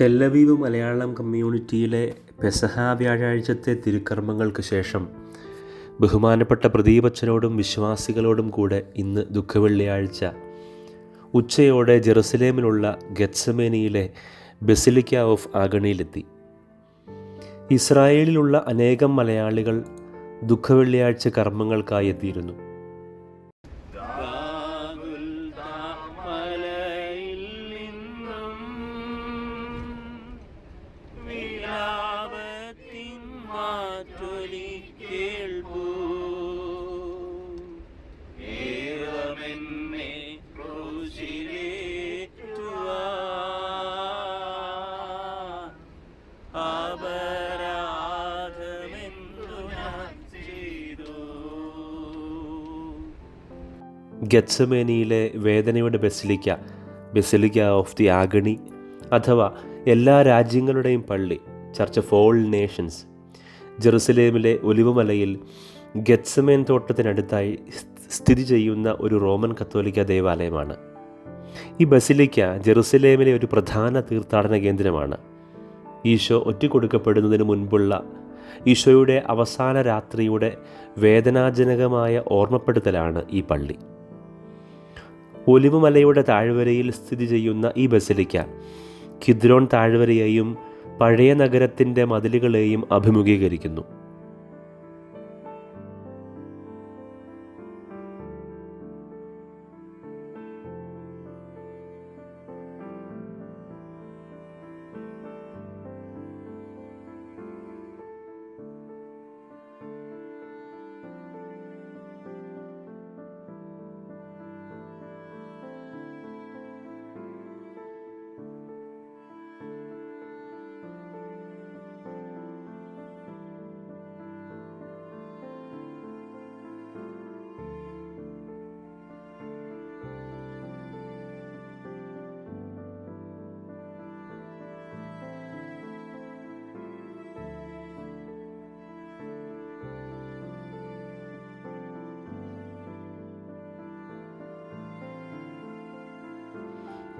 Tel Aviv Malayalam കമ്മ്യൂണിറ്റിയിലെ പെസഹ വ്യാഴാഴ്ചത്തെ തിരുക്കർമ്മങ്ങൾക്ക് ശേഷം ബഹുമാനപ്പെട്ട പ്രദീപച്ചനോടും വിശ്വാസികളോടും കൂടെ ഇന്ന് ദുഃഖവെള്ളിയാഴ്ച. ഉച്ചയോടെ ജെറുസലേമിലുള്ള ഗത്സമേനിയിലെ ബെസിലിക്ക ഓഫ് ആഗണിയിലെത്തി. ഇസ്രായേലിലുള്ള അനേകം മലയാളികൾ ദുഃഖവെള്ളിയാഴ്ച കർമ്മങ്ങൾക്കായി എത്തിയിരുന്നു. ഗത്സമേനിയിലെ വേദനയുടെ basilica basilica of the agony അഥവാ എല്ലാ രാജ്യങ്ങളുടെയും പള്ളി ചർച്ച് ഓഫ് ഓൾ നേഷൻസ് ജെറുസലേമിലെ ഒലിവുമലയിൽ ഗത്സമേൻ തോട്ടത്തിനടുത്തായി സ്ഥിതി ചെയ്യുന്ന ഒരു റോമൻ കത്തോലിക്ക ദേവാലയമാണ്. ഈ ബസിലിക്ക ജെറുസലേമിലെ ഒരു പ്രധാന തീർത്ഥാടന കേന്ദ്രമാണ്. ഈശോ ഒറ്റിക്കൊടുക്കപ്പെടുന്നതിന് മുൻപുള്ള ഈശോയുടെ അവസാന രാത്രിയുടെ വേദനാജനകമായ ഓർമ്മപ്പെടുത്തലാണ് ഈ പള്ളി. ഒലിവുമലയുടെ താഴ്വരയിൽ സ്ഥിതി ചെയ്യുന്ന ഈ ബസലിക്ക. കിദ്രോൺ താഴ്വരയെയും പഴയ നഗരത്തിന്റെ മതിലുകളെയും അഭിമുഖീകരിക്കുന്നു.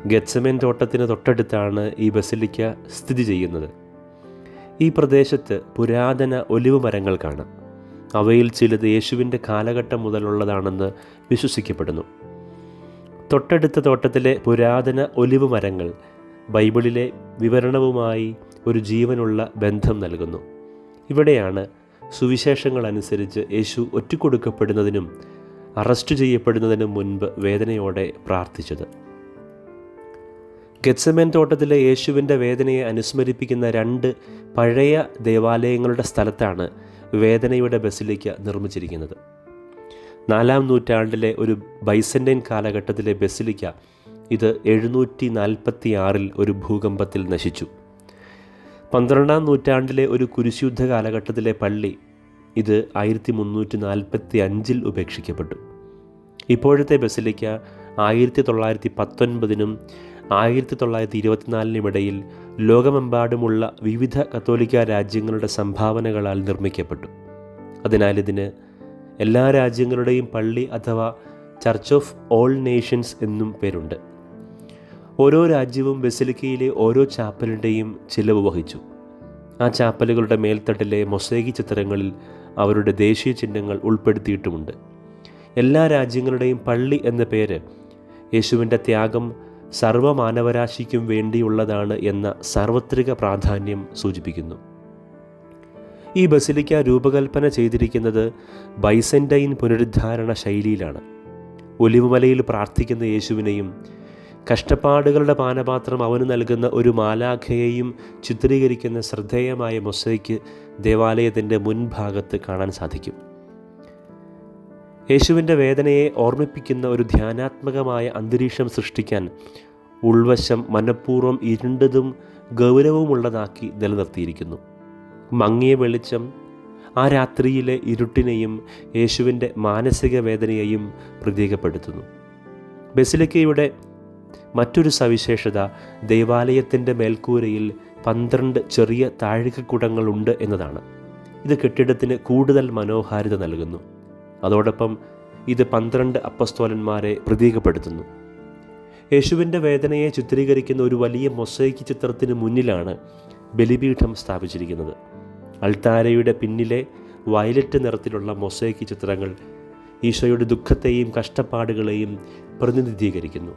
ഗത്സമേൻ തോട്ടത്തിന് തൊട്ടടുത്താണ് ഈ ബസിലിക്ക സ്ഥിതി ചെയ്യുന്നത്. ഈ പ്രദേശത്ത് പുരാതന ഒലിവ് മരങ്ങൾ കാണാം. അവയിൽ ചിലത് യേശുവിന്റെ കാലഘട്ടം മുതലുള്ളതാണെന്ന് വിശ്വസിക്കപ്പെടുന്നു. തൊട്ടടുത്ത തോട്ടത്തിലെ പുരാതന ഒലിവ് മരങ്ങൾ ബൈബിളിലെ വിവരണവുമായി ഒരു ജീവനുള്ള ബന്ധം നൽകുന്നു. ഇവിടെയാണ് സുവിശേഷങ്ങൾ അനുസരിച്ച് യേശു ഒറ്റിക്കൊടുക്കപ്പെടുന്നതിനും അറസ്റ്റ് ചെയ്യപ്പെടുന്നതിനും മുൻപ് വേദനയോടെ പ്രാർത്ഥിച്ചത്. ഗത്സമേൻ തോട്ടത്തിലെ യേശുവിന്റെ വേദനയെ അനുസ്മരിപ്പിക്കുന്ന രണ്ട് പഴയ ദേവാലയങ്ങളുടെ സ്ഥലത്താണ് വേദനയുടെ ബസിലിക്ക നിർമ്മിച്ചിരിക്കുന്നത്. നാലാം നൂറ്റാണ്ടിലെ ഒരു ബൈസന്റൈൻ കാലഘട്ടത്തിലെ ബസിലിക്ക ഇത് എഴുന്നൂറ്റി നാൽപ്പത്തി ആറിൽ ഒരു ഭൂകമ്പത്തിൽ നശിച്ചു. പന്ത്രണ്ടാം നൂറ്റാണ്ടിലെ ഒരു കുരിശുദ്ധ കാലഘട്ടത്തിലെ പള്ളി ഇത് ആയിരത്തി മുന്നൂറ്റി നാൽപ്പത്തി അഞ്ചിൽ ഉപേക്ഷിക്കപ്പെട്ടു. ഇപ്പോഴത്തെ ബസിലിക്ക ആയിരത്തി തൊള്ളായിരത്തി പത്തൊൻപതിനും ആയിരത്തി തൊള്ളായിരത്തി ഇരുപത്തിനാലിനിടയിൽ ലോകമെമ്പാടുമുള്ള വിവിധ കത്തോലിക്ക രാജ്യങ്ങളുടെ സംഭാവനകളാൽ നിർമ്മിക്കപ്പെട്ടു. അതിനാൽ ഇതിന് എല്ലാ രാജ്യങ്ങളുടെയും പള്ളി അഥവാ ചർച്ച് ഓഫ് ഓൾ നേഷൻസ് എന്നും പേരുണ്ട്. ഓരോ രാജ്യവും ബെസിലിക്കയിലെ ഓരോ ചാപ്പലിന്റെയും ചിലവ് വഹിച്ചു. ആ ചാപ്പലുകളുടെ മേൽത്തട്ടിലെ മൊസൈകി ചിത്രങ്ങളിൽ അവരുടെ ദേശീയ ചിഹ്നങ്ങൾ ഉൾപ്പെടുത്തിയിട്ടുമുണ്ട്. എല്ലാ രാജ്യങ്ങളുടെയും പള്ളി എന്ന പേര് യേശുവിന്റെ ത്യാഗം സർവമാനവരാശിക്കും വേണ്ടിയുള്ളതാണ് എന്ന സാർവത്രിക പ്രാധാന്യം സൂചിപ്പിക്കുന്നു. ഈ ബസിലിക്ക രൂപകൽപ്പന ചെയ്തിരിക്കുന്നത് ബൈസന്റൈൻ പുനരുദ്ധാരണ ശൈലിയിലാണ്. ഒലിവുമലയിൽ പ്രാർത്ഥിക്കുന്ന യേശുവിനെയും കഷ്ടപ്പാടുകളുടെ പാനപാത്രം അവന് നൽകുന്ന ഒരു മാലാഖയെയും ചിത്രീകരിക്കുന്ന ശ്രദ്ധേയമായ മൊസൈക്ക് ദേവാലയത്തിന്റെ മുൻഭാഗത്ത് കാണാൻ സാധിക്കും. യേശുവിന്റെ വേദനയെ ഓർമ്മിപ്പിക്കുന്ന ഒരു ധ്യാനാത്മകമായ അന്തരീക്ഷം സൃഷ്ടിക്കാൻ ഉൾവശം മനഃപൂർവം ഇരുണ്ടതും ഗൗരവമുള്ളതാക്കി നിലനിർത്തിയിരിക്കുന്നു. മങ്ങിയ വെളിച്ചം ആ രാത്രിയിലെ ഇരുട്ടിനെയും യേശുവിന്റെ മാനസിക വേദനയെയും പ്രതീകപ്പെടുത്തുന്നു. ബസിലിക്കയുടെ മറ്റൊരു സവിശേഷത ദേവാലയത്തിന്റെ മേൽക്കൂരയിൽ പന്ത്രണ്ട് ചെറിയ താഴികക്കുടങ്ങളുണ്ട് എന്നതാണ്. ഇത് കെട്ടിടത്തിന് കൂടുതൽ മനോഹാരിത നൽകുന്നു. അതോടൊപ്പം ഇത് പന്ത്രണ്ട് അപ്പസ്തോലന്മാരെ പ്രതീകപ്പെടുത്തുന്നു. യേശുവിന്റെ വേദനയെ ചിത്രീകരിക്കുന്ന ഒരു വലിയ മൊസൈക്ക് ചിത്രത്തിന് മുന്നിലാണ് ബലിപീഠം സ്ഥാപിച്ചിരിക്കുന്നത്. അൾത്താരയുടെ പിന്നിലെ വയലറ്റ് നിറത്തിലുള്ള മൊസൈക്ക് ചിത്രങ്ങൾ ഈശോയുടെ ദുഃഖത്തെയും കഷ്ടപ്പാടുകളെയും പ്രതിനിധീകരിക്കുന്നു.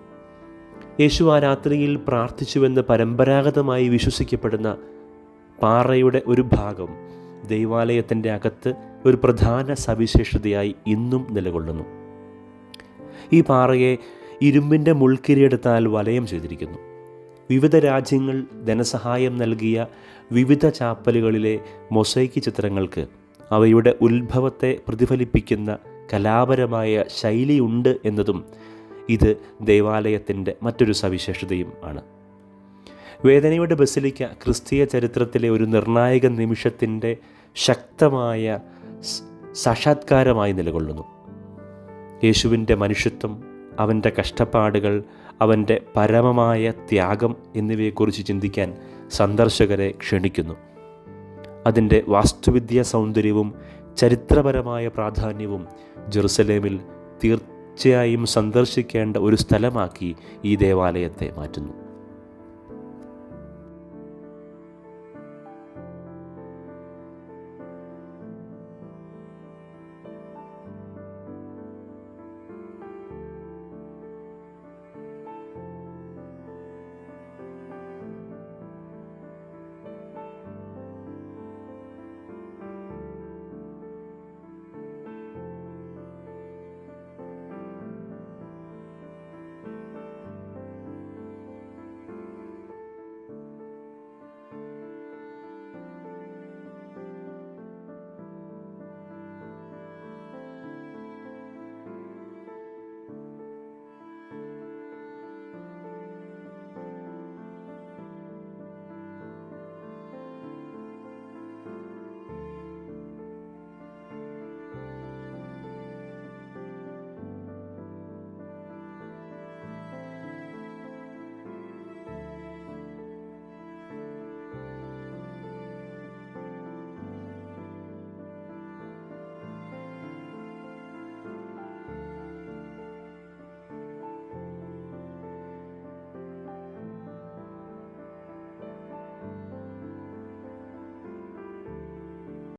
യേശു ആ രാത്രിയിൽ പ്രാർത്ഥിച്ചുവെന്ന് പരമ്പരാഗതമായി വിശ്വസിക്കപ്പെടുന്ന പാറയുടെ ഒരു ഭാഗം ദൈവാലയത്തിന്റെ അകത്ത് ഒരു പ്രധാന സവിശേഷതയായി ഇന്നും നിലകൊള്ളുന്നു. ഈ പാറയെ ഇരുമ്പിന്റെ മുൾക്കിരിയെടുത്താൽ വലയം ചെയ്തിരിക്കുന്നു. വിവിധ രാജ്യങ്ങൾ ധനസഹായം നൽകിയ വിവിധ ചാപ്പലുകളിലെ മൊസൈക്ക് ചിത്രങ്ങൾക്ക് അവയുടെ ഉത്ഭവത്തെ പ്രതിഫലിപ്പിക്കുന്ന കലാപരമായ ശൈലിയുണ്ട് എന്നതും ഇത് ദേവാലയത്തിന്റെ മറ്റൊരു സവിശേഷതയും ആണ്. വേദനയുടെ ബസിലിക്ക ക്രിസ്തീയ ചരിത്രത്തിലെ ഒരു നിർണായക നിമിഷത്തിന്റെ ശക്തമായ സാക്ഷാത്കാരമായി നിലകൊള്ളുന്നു. യേശുവിന്റെ മനുഷ്യത്വം അവന്റെ കഷ്ടപ്പാടുകൾ അവന്റെ പരമമായ ത്യാഗം എന്നിവയെക്കുറിച്ച് ചിന്തിക്കാൻ സന്ദർശകരെ ക്ഷണിക്കുന്നു. അതിന്റെ വാസ്തുവിദ്യാ സൗന്ദര്യവും ചരിത്രപരമായ പ്രാധാന്യവും ജെറുസലേമിൽ തീർച്ചയായും സന്ദർശിക്കേണ്ട ഒരു സ്ഥലമാക്കി ഈ ദേവാലയത്തെ മാറ്റുന്നു.